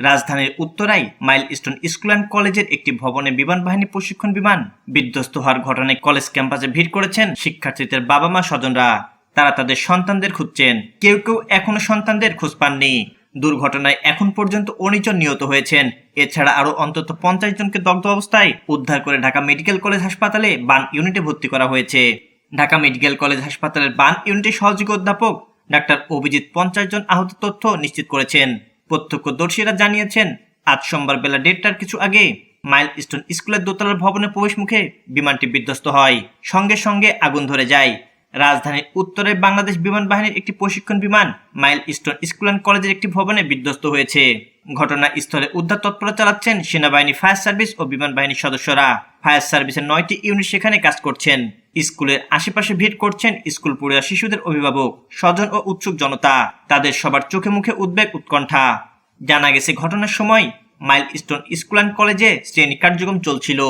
রাজধানীর উত্তরায় mile stone school and কলেজের একটি ভবনে বিমান বাহিনী প্রশিক্ষণ বিমান বিধ্বস্ত হওয়ার ঘটনায় কলেজ ক্যাম্পাসে ভিড় করেছেন শিক্ষার্থীদের বাবা মা স্বজনরা। তারা তাদের সন্তানদের খুঁজছেন। কেউ কেউ এখনও সন্তানদের খোঁজ পাননি। দুর্ঘটনায় এখন পর্যন্ত উনিশ জন নিহত হয়েছেন। এছাড়া আরও অন্তত পঞ্চাশ জনকে দগ্ধ অবস্থায় উদ্ধার করে ঢাকা মেডিকেল কলেজ হাসপাতালে বান ইউনিটে ভর্তি করা হয়েছে। ঢাকা মেডিকেল কলেজ হাসপাতালের বান ইউনিটের সহযোগী অধ্যাপক ডাক্তার অভিজিৎ পঞ্চাশ জন আহত তথ্য নিশ্চিত করেছেন। প্রত্যক্ষদর্শীরা জানিয়েছেন, আজ সোমবার বেলা দেড়টার কিছু আগে মাইল স্টোন স্কুলের দোতলার ভবনের প্রবেশ মুখে বিমানটি বিধ্বস্ত হয়। সঙ্গে সঙ্গে আগুন ধরে যায়। রাজধানীর উত্তরে বাংলাদেশ বিমান বাহিনীর একটি প্রশিক্ষণ বিমান মাইল স্টোন স্কুল অ্যান্ড কলেজের একটি ভবনে বিধ্বস্ত হয়েছে। ঘটনাস্থলে উদ্ধার তৎপরতা চালাচ্ছেন সেনাবাহিনী, ফায়ার সার্ভিস ও বিমান বাহিনীর সদস্যরা। ফায়ার সার্ভিসের নয়টি ইউনিট সেখানে কাজ করছেন। স্কুলের আশেপাশে ভিড় করছেন স্কুল পড়ুয়া শিশুদের অভিভাবক, স্বজন ও উৎসুক জনতা। তাদের সবার চোখে মুখে উদ্বেগ, উৎকণ্ঠা। জানা গেছে ঘটনার সময় মাইল স্টোন স্কুল অ্যান্ড কলেজে শ্রেণি কার্যক্রম চলছিল।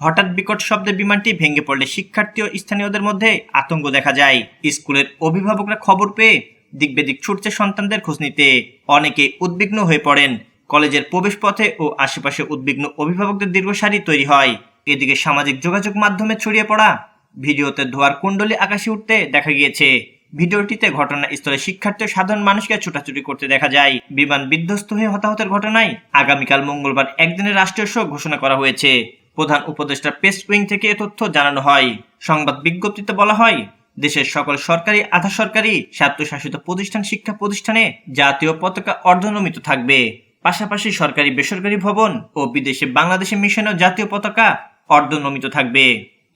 হঠাৎ বিকট শব্দে বিমানটি ভেঙে পড়লে শিক্ষার্থী ও স্থানীয়দের মধ্যে আতঙ্ক দেখা যায়। স্কুলের অভিভাবকরা খবর পেয়ে দিক বেদিক ছুটছে সন্তানদের খোঁজ নিতে। অনেকে উদ্বিগ্ন হয়ে পড়েন। কলেজের প্রবেশপথে ও আশেপাশে উদ্বিগ্ন অভিভাবকদের দীর্ঘ সারি তৈরি হয়। এদিকে সামাজিক যোগাযোগ মাধ্যমে ছড়িয়ে পড়া ভিডিওতে ধোয়ার কুণ্ডলি আকাশে উঠতে দেখা গিয়েছে। ভিডিওটিতে ঘটনাস্থলে শিক্ষার্থী সাধারণ মানুষকে ছোটাছুটি করতে দেখা যায়। বিমান বিধ্বস্ত হয়ে হতাহতের ঘটনায় আগামীকাল মঙ্গলবার একদিনের রাষ্ট্রীয় শোক ঘোষণা করা হয়েছে। প্রধান উপদেষ্টা প্রেস উইং থেকে এ তথ্য জানানো হয়। সংবাদ বিজ্ঞপ্তিতে বলা হয়, দেশের সকল সরকারি, আধা সরকারি, স্বায়ত্তশাসিত প্রতিষ্ঠান, শিক্ষা প্রতিষ্ঠানে জাতীয় পতাকা অর্ধনমিত থাকবে। পাশাপাশি সরকারি বেসরকারি ভবন ও বিদেশে বাংলাদেশে মিশনেও জাতীয় পতাকা অর্ধনমিত থাকবে।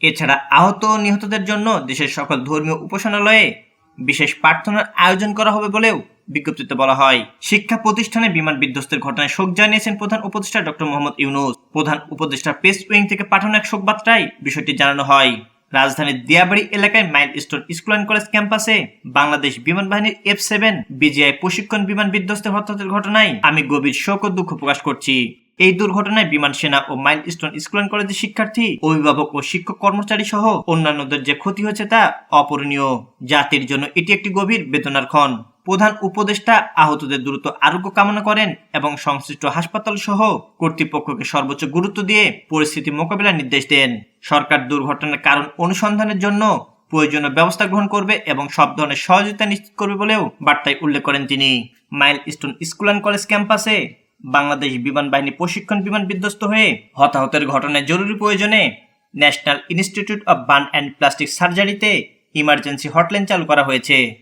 এছাড়া আহত নিহতদের জন্য দেশের সকল ধর্মীয় উপাসনালয়ে বিশেষ প্রার্থনার আয়োজন করা হবে বলেও বিজ্ঞপ্তিতে বলা হয়। শিক্ষা প্রতিষ্ঠানে বিমান বিধ্বস্তের ঘটনায় শোক জানিয়েছেন প্রধান উপদেষ্টা ডক্টর মোহাম্মদ ইউনুস। প্রধান উপদেষ্টা প্রেস উইং থেকে পাঠানো এক শোক বার্তায় বিষয়টি জানানো হয়। রাজধানীর দিয়াবাড়ি এলাকায় mile store school and college ক্যাম্পাসে বাংলাদেশ বিমান বাহিনীর এফ সেভেন বিজিআই প্রশিক্ষণ বিমান বিধ্বস্তের হতাহতের ঘটনায় আমি গভীর শোক ও দুঃখ প্রকাশ করছি। এই দুর্ঘটনায় বিমান সেনা ও মাইল স্টোন স্কুল অ্যান্ড কলেজের শিক্ষার্থী, অভিভাবক ও শিক্ষক কর্মচারী সহ অন্যান্যদের যে ক্ষতি হয়েছে তা অপূরণীয়। জাতির জন্য এটি একটি গভীর বেদনার ক্ষণ। প্রধান উপদেষ্টা আহতদের দ্রুত আরোগ্য কামনা করেন এবং সংশ্লিষ্ট হাসপাতাল সহ কর্তৃপক্ষকে সর্বোচ্চ গুরুত্ব দিয়ে পরিস্থিতি মোকাবিলার নির্দেশ দেন। সরকার দুর্ঘটনার কারণ অনুসন্ধানের জন্য প্রয়োজনীয় ব্যবস্থা গ্রহণ করবে এবং সব ধরনের সহযোগিতা নিশ্চিত করবে বলেও বার্তায় উল্লেখ করেন তিনি। Mile stone school and college ক্যাম্পাসে বাংলাদেশ বিমান বাহিনী প্রশিক্ষণ বিমান বিধ্বস্ত হয়ে হতাহতের ঘটনায় জরুরি প্রয়োজনে National Institute of Burn and Plastic সার্জারিতে emergency hotline চালু করা হয়েছে।